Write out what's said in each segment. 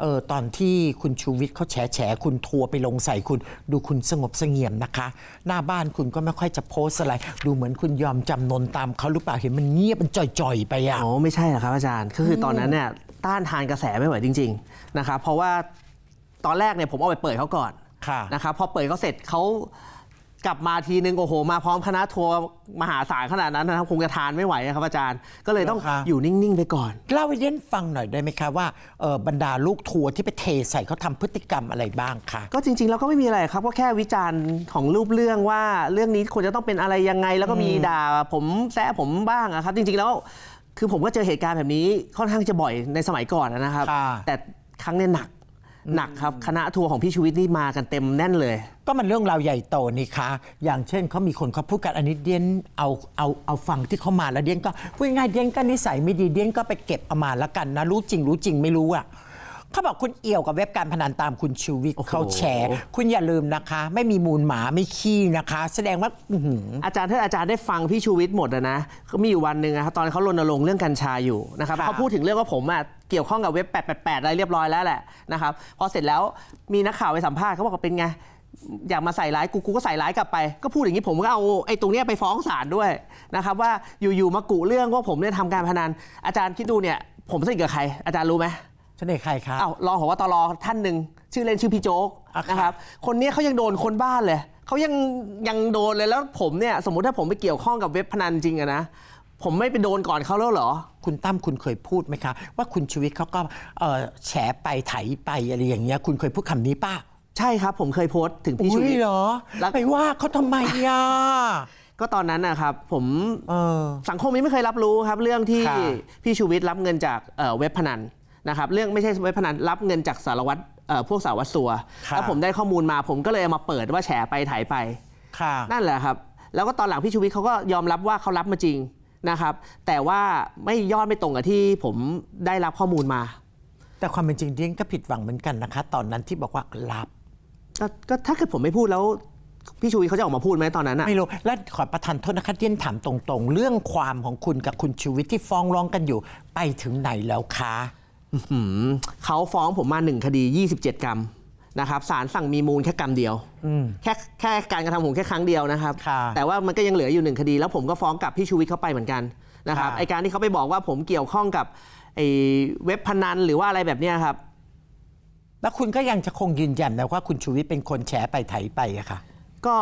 เออตอนที่คุณชูวิทย์เขาแฉแฉคุณทัวร์ไปลงใส่คุณ ดูคุณสงบเสงี่ยมนะคะ หน้าบ้านคุณก็ไม่ค่อยจะโพสต์อะไร ดูเหมือนคุณยอมจำนนตามเขาหรือเปล่าเห็นมันเงียบมันจ่อยๆไปอะอ๋อไม่ใช่หรอกครับอาจารย์ก็คือตอนนั้นเนี่ยต้านทานกระแสไม่ไหวจริงๆนะครับเพราะว่าตอนแรกเนี่ยผมเอาไปเปิดเขาก่อนค่ะนะครับพอเปิดเขาเสร็จเขา กลับมาทีนึงโอ้โห มาพร้อมคณะทัวร์มหาศาลขนาดนั้นนะครับคงจะทานไม่ไหวครับอาจารย์ ก็เลยต้องเหรอคะ อยู่นิ่ง ๆ ไปก่อน เล่าให้เด่นฟังหน่อยได้ไหมคะว่าเออบรรดาลูกทัวร์ที่ไปเทใส่เขาทำพฤติกรรมอะไรบ้างคะ ก็จริง ๆ แล้วก็ไม่มีอะไรครับก็แค่วิจารณ์ของรูปเรื่องว่าเรื่องนี้ควรจะต้องเป็นอะไรยังไง แล้วก็มีด่าผมแซะผมบ้างอะครับ จริง ๆ แล้วคือผมก็เจอเหตุการณ์แบบนี้ค่อนข้างจะบ่อยในสมัยก่อนนะครับ ค่ะ แต่ครั้งเนี้ยหนัก หนักครับคณะทัวร์ของพี่ชูวิทย์นี่มากันเต็มแน่นเลย ก็มันเรื่องราวใหญ่โตนี่คะ อย่างเช่นเขามีคนเขาพูดกันอันนี้เดียนเอาเอาเอาฟังที่เขามาแล้วเดียนก็พูดง่ายๆเดียนก็นิสัยไม่ดีเดียนก็ไปเก็บเอามาแล้วกันนะรู้จริงรู้จริงไม่รู้อะ เขาบอกคุณเอี่ยวกับเว็บการพนันตามคุณชูวิทย์โอ้โหเขาแชร์ คุณอย่าลืมนะคะ ไม่มีมูลหมาไม่ขี้นะคะ แสดงว่าอื้อหือ อาจารย์ถ้าอาจารย์ได้ฟังพี่ชูวิทย์หมดอะนะเขามีอยู่วันหนึ่งนะครับตอนเขารณรงค์เรื่องกัญชาอยู่นะครับค่ะเขาพูดถึงเรื่องว่าผมอะเกี่ยวข้องกับเว็บ 888 อะไรเรียบร้อยแล้วแหละนะครับพอเสร็จแล้วมีนักข่าวไปสัมภาษณ์เขาบอกว่าเป็นไง อยากมาใส่ร้ายกูกูก็ใส่ร้ายกลับไป ก็พูดอย่างนี้ผมก็เอาไอ้ตรงเนี้ยไปฟ้องศาลด้วยนะครับว่าอยู่ๆมากุเรื่องว่าผมเนี่ยทำการพนันอาจารย์คิดดูเนี่ยผมสนิทกับใครอาจารย์รู้ไหม เสน่ห์ใครคะอ้าวรองหัวตรท่านหนึ่งชื่อเล่นชื่อพี่โจ๊กอะค่ะนะครับ คนเนี้ยเขายังโดนคนบ้านเลยเขายังยังโดนเลยแล้วผมเนี่ยสมมุติถ้าผมไปเกี่ยวข้องกับเว็บพนันจริงอะนะผมไม่ไปโดนก่อนเขาแล้วเหรอ คุณตั้มคุณเคยพูดไหมคะ ว่าคุณชูวิทย์เขาก็เอ่อแฉไปไถไปอะไรอย่างเงี้ยคุณเคยพูดคำนี้ป้าใช่ครับ ผมเคยโพสต์ถึงพี่ชูอุ้วิยทย์ เหรอแล้วไปว่าเขาทำไมอะก็ตอนนั้นนะครับ ผมเออ สังคมนี้ไม่เคยรับรู้ครับ เรื่องที่ค่ะ พี่ชูวิทย์รับเงินจากเอ่อเว็บพนัน นะครับเรื่องไม่ใช่เว็บพนันรับเงินจากสารวัตรเอ่อพวกสารวัตรสัวค่ะแล้วผมได้ข้อมูลมาผมก็เลยเอามาเปิดว่าแฉไปไถ่ายไป ค่ะ นั่นแหละครับ แล้วก็ตอนหลังพี่ชูวิทย์เขาก็ยอมรับว่าเขารับมาจริงนะครับ แต่ว่าไม่ยอดไม่ตรงกับที่ผมได้รับข้อมูลมา แต่ความเป็นจริงเดียนก็ผิดหวังเหมือนกันนะคะ ตอนนั้นที่บอกว่ารับก็ก็ถ้าเกิดผมไม่พูดแล้วพี่ชูวิทย์เขาจะออกมาพูดไหมตอนนั้นอะ ไม่รู้และขอประทานโทษนะคะเดียนถามตรงๆ เรื่องความของคุณกับคุณชูวิทย์ที่ฟ้องร้องกันอยู่ ไปถึงไหนแล้วคะหืม เขาฟ้องผมมาหนึ่งคดี 27 กรรมนะครับศาลสั่งมีมูลแค่กรรมเดียวแค่แค่การกระทำผมแค่ครั้งเดียวนะครับค่ะแต่ว่ามันก็ยังเหลืออยู่หนึ่งคดี แล้วผมก็ฟ้องกลับพี่ชูวิทย์เข้าไปเหมือนกันนะครับค่ะไอการที่เขาไปบอกว่าผมเกี่ยวข้องกับไอเว็บพนันหรือว่าอะไรแบบเนี้ยครับแล้วคุณก็ยังจะคงยืนยันนะว่าคุณชูวิทย์เป็นคนแฉไปไถไปอะค่ะ ก็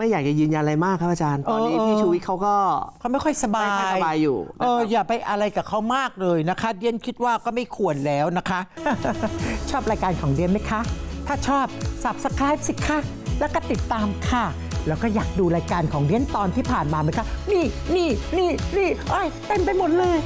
ไม่อยากจะยืนยันอะไรมากครับอาจารย์ ตอนนี้เออพี่ชูวิทย์เขาก็เขาไม่ค่อยสบายไม่ค่อยสบายอยู่เออนะครับอย่าไปอะไรกับเขามากเลยนะคะ เดียนคิดว่าก็ไม่ควรแล้วนะคะ ชอบรายการของเดียนไหมคะ ถ้าชอบ subscribe สิคะแล้วก็ติดตามค่ะ แล้วก็อยากดูรายการของเดียนตอนที่ผ่านมาไหมคะ นี่นี่นี่นี่เอ้ยเต็มไปหมดเลย